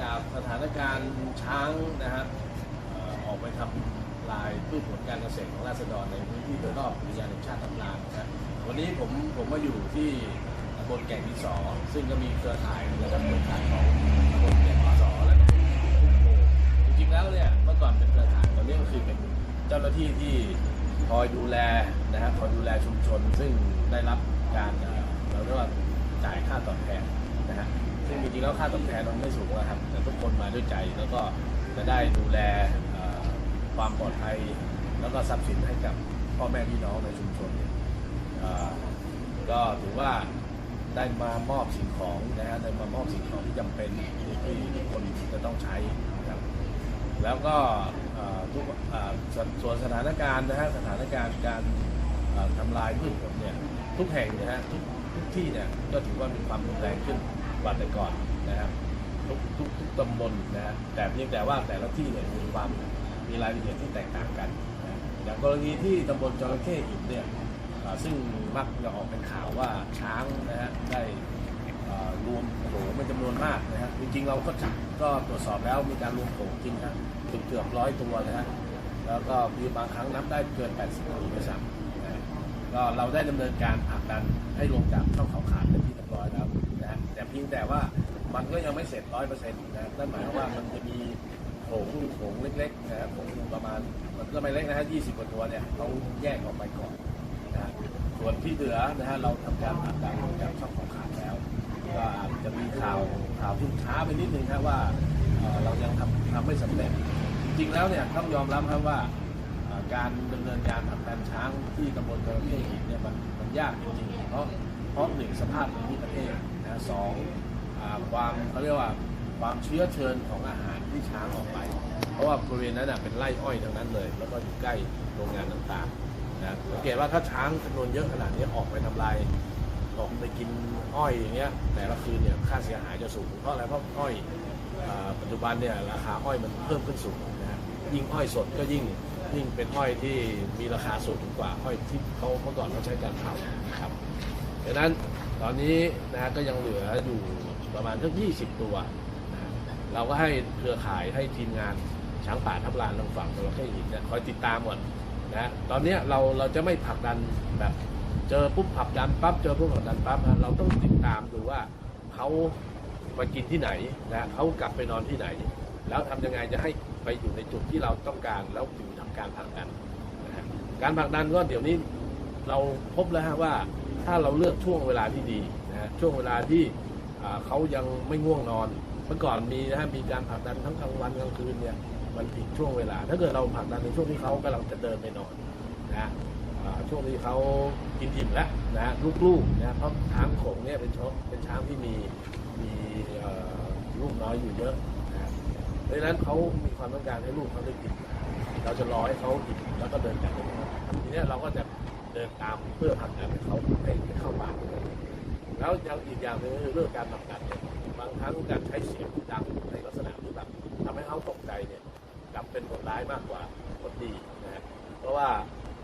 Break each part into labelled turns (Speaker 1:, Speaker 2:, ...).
Speaker 1: จากสถานการณ์ช้างนะฮะเอ่ออกไปทำลายพืชผลการเกษตรของราษฎรในพื้นที่โดยรอบอุทยานแห่งชาติทับลานนะวันนี้ผมผมมาอยู่ที่ตำบลแก่งดินสอซึ่งก็มีเครือข่ายนะครับเครือข่ายของตำบลแก่งดินสอและตำบลทุ่งจริงๆแล้วเนี่ยเมื่อก่อนเป็นเครือข่ายตอนนี้ก็คือเป็นเจ้าหน้าที่ที่คอยดูแลนะครับคอยดูแลชุมชน ซึ่งได้รับการเอ่อเราเรียกว่าจ่ายค่าตอบแทนนะฮะ ซึ่งจริงๆแล้วค่าตอบแทนมันไม่สูงนะครับแต่ทุกคนมาด้วยใจแล้วก็จะได้ดูแลความปลอดภัย แล้วก็ทรัพย์สินให้กับพ่อแม่พี่น้องในชุมชนเนี่ยก็ถือว่าได้มามอบสิ่งของนะฮะได้มามอบสิ่งของที่จำเป็นที่ทุกคนจะต้องใช้นะครับแล้วก็ทุกส่วนส่วนสถานการณ์นะฮะสถานการณ์การเอ่อทำลายพืชผลเนี่ยทุกแห่งนะฮะทุกที่เนี่ยก็ถือว่ามีความรุนแรงขึ้น ว่าแต่ก่อนนะครับทุกทุกทุกตำบลนะฮะแต่เพียงแต่ว่าแต่ละที่เนี่ยมีความมีรายละเอียดที่แตกต่างกันนะอย่างกรณีที่ตำบลจระเข้หินเนี่ยซึ่งมักจะออกเป็นข่าวว่าช้างนะฮะได้รวมโขลงเป็นจำนวนมากนะฮะจริงๆเราก็จับก็ตรวจสอบแล้วมีการรวมโขลงจริงครับเกือบร้อยตัวนะฮะแล้วก็มีบางครั้งนับได้เกิน 80ตัวด้วยซ้ำก็เราได้ดำเนินการผลักดันให้ลงจากช่องเขาขาดเป็นที่เรียบร้อยแล้ว เพียงแต่ว่ามันก็ยังไม่เสร็จร้อยเปอร์เซ็นต์นะนั่นหมายความว่ามันจะมีโขงโขงเล็กๆนะโขงประมาณมันก็ไม่เล็กนะฮะ20กว่าตัวเนี่ยเราแยกออกไปก่อนนะส่วนที่เหลือนะฮะเราทำการผลักดันลงจากช่องเขาขาดแล้วก็อาจจะมีข่าวข่าวที่ช้าไปนิดนึงครับว่าเรายังทำทำไม่สำเร็จ จริงๆแล้วเนี่ยต้องยอมรับครับว่าการดำเนินการผลักดันช้างที่ตำบลจระเข้หินเนี่ยมันมันยากจริงๆเพราะ เพราะหนึ่งสภาพภูมิประเทศนะสองความเขาเรียกว่าความเชื้อเชิญของอาหารที่ช้างออกไป เพราะว่าบริเวณนั้นเป็นไร่อ้อยทั้งนั้นเลย แล้วก็อยู่ใกล้โรงงานต่างๆนะสังเกตว่าถ้าช้างจำนวนเยอะขนาดนี้ออกไปทำลายออกไปกินอ้อยอย่างเงี้ยแต่ละคืนเนี่ยค่าเสียหายจะสูงเพราะอะไรเพราะอ้อยปัจจุบันเนี่ยราคาอ้อยมันเพิ่มขึ้นสูงนะยิ่งอ้อยสดก็ยิ่งยิ่งเป็นอ้อยที่มีราคาสูงกว่าอ้อยที่เขาเมื่อก่อนเขาใช้การเผาครับ ดังนั้นตอนนี้นะฮะก็ยังเหลืออยู่ประมาณสัก20 ตัวนะเราก็ให้เครือข่ายให้ทีมงานช้างป่าทับลานทางฝั่งตะวันตกหินเนี่ยคอยติดตามก่อนนะตอนนี้เราเราจะไม่ผลักดันแบบเจอปุ๊บผลักดันปั๊บเจอปุ๊บผลักดันปั๊บนะเราต้องติดตามดูว่าเขามากินที่ไหนนะเขากลับไปนอนที่ไหน แล้วทำยังไงจะให้ไปอยู่ในจุดที่เราต้องการแล้วถึงทำการผลักดันนะการผลักดันก็เดี๋ยวนี้เราพบแล้วฮะว่า ถ้าเราเลือกช่วงเวลาที่ดีนะฮะช่วงเวลาที่เขายังไม่ง่วงนอนเมื่อก่อนมีนะมีการผลักดันทั้งกลางวันกลางคืนเนี่ยมันผิดช่วงเวลา ถ้าเกิดเราผลักดันในช่วงที่เขากำลังจะเดินไปนอนนะฮะช่วงนี้เขากินอิ่มแล้วนะฮะลูกๆนะเพราะช้างโขงเนี่ยเป็นช้างเป็นช้างที่มีมีลูกน้อยอยู่เยอะนะฮะดังนั้นเขามีความต้องการให้ลูกเขาได้กิน เราจะรอให้เขาอิ่มแล้วก็เดินกลับไปทีนี้เราก็จะ เดินตามเพื่อผลักดันให้เขาให้เข้าป่าแล้วยังอีกอย่างหนึงก็คือเรื่องการผลักดันเนี่ยบางครั้งการใช้เสียงดังในลักษณะที่แบบทำให้เขาตกใจเนี่ยกลับเป็นผลร้ายมากกว่าผลดีนะฮะเพราะว่า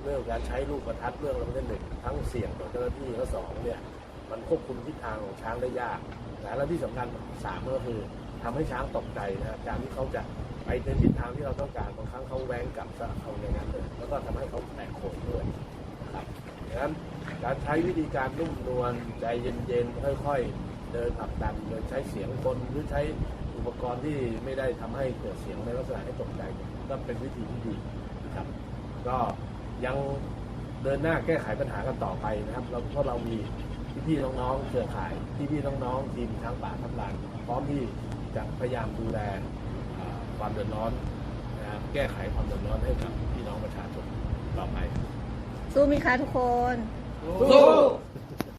Speaker 1: เรื่องการใช้ลูกประทัดเรื่องอะไรพวกนี้หนึ่งทั้งเสี่ยงต่อเจ้าหน้าที่และสองเนี่ยมันควบคุมทิศทางของช้างได้ยากนะและที่สำคัญสามก็คือทำให้ช้างตกใจนะครับการที่เขาจะไปในทิศทางที่เราต้องการบางครั้งเขาแหวงกลับเขาอย่างนั้นเลยแล้วก็ทำให้เขา นั้นการใช้วิธีการนุ่มนวลใจเย็นๆ ค่อยๆ เดินผลักดันโดยใช้เสียงคนหรือใช้อุปกรณ์ที่ไม่ได้ทำให้เกิดเสียงในลักษณะให้ตกใจก็เป็นวิธีที่ดีนะครับ ก็ยังเดินหน้าแก้ไขปัญหากันต่อไปนะครับเราเพราะเรามีพี่ๆน้องๆเครือข่ายพี่ๆน้องๆทีมช้างป่าทับลานพร้อมที่จะพยายามดูแลความเดือดร้อนนะครับแก้ไขความเดือดร้อนให้กับพี่น้องประชาชนต่อไป
Speaker 2: สู้ไหมคะทุกคน
Speaker 1: สู้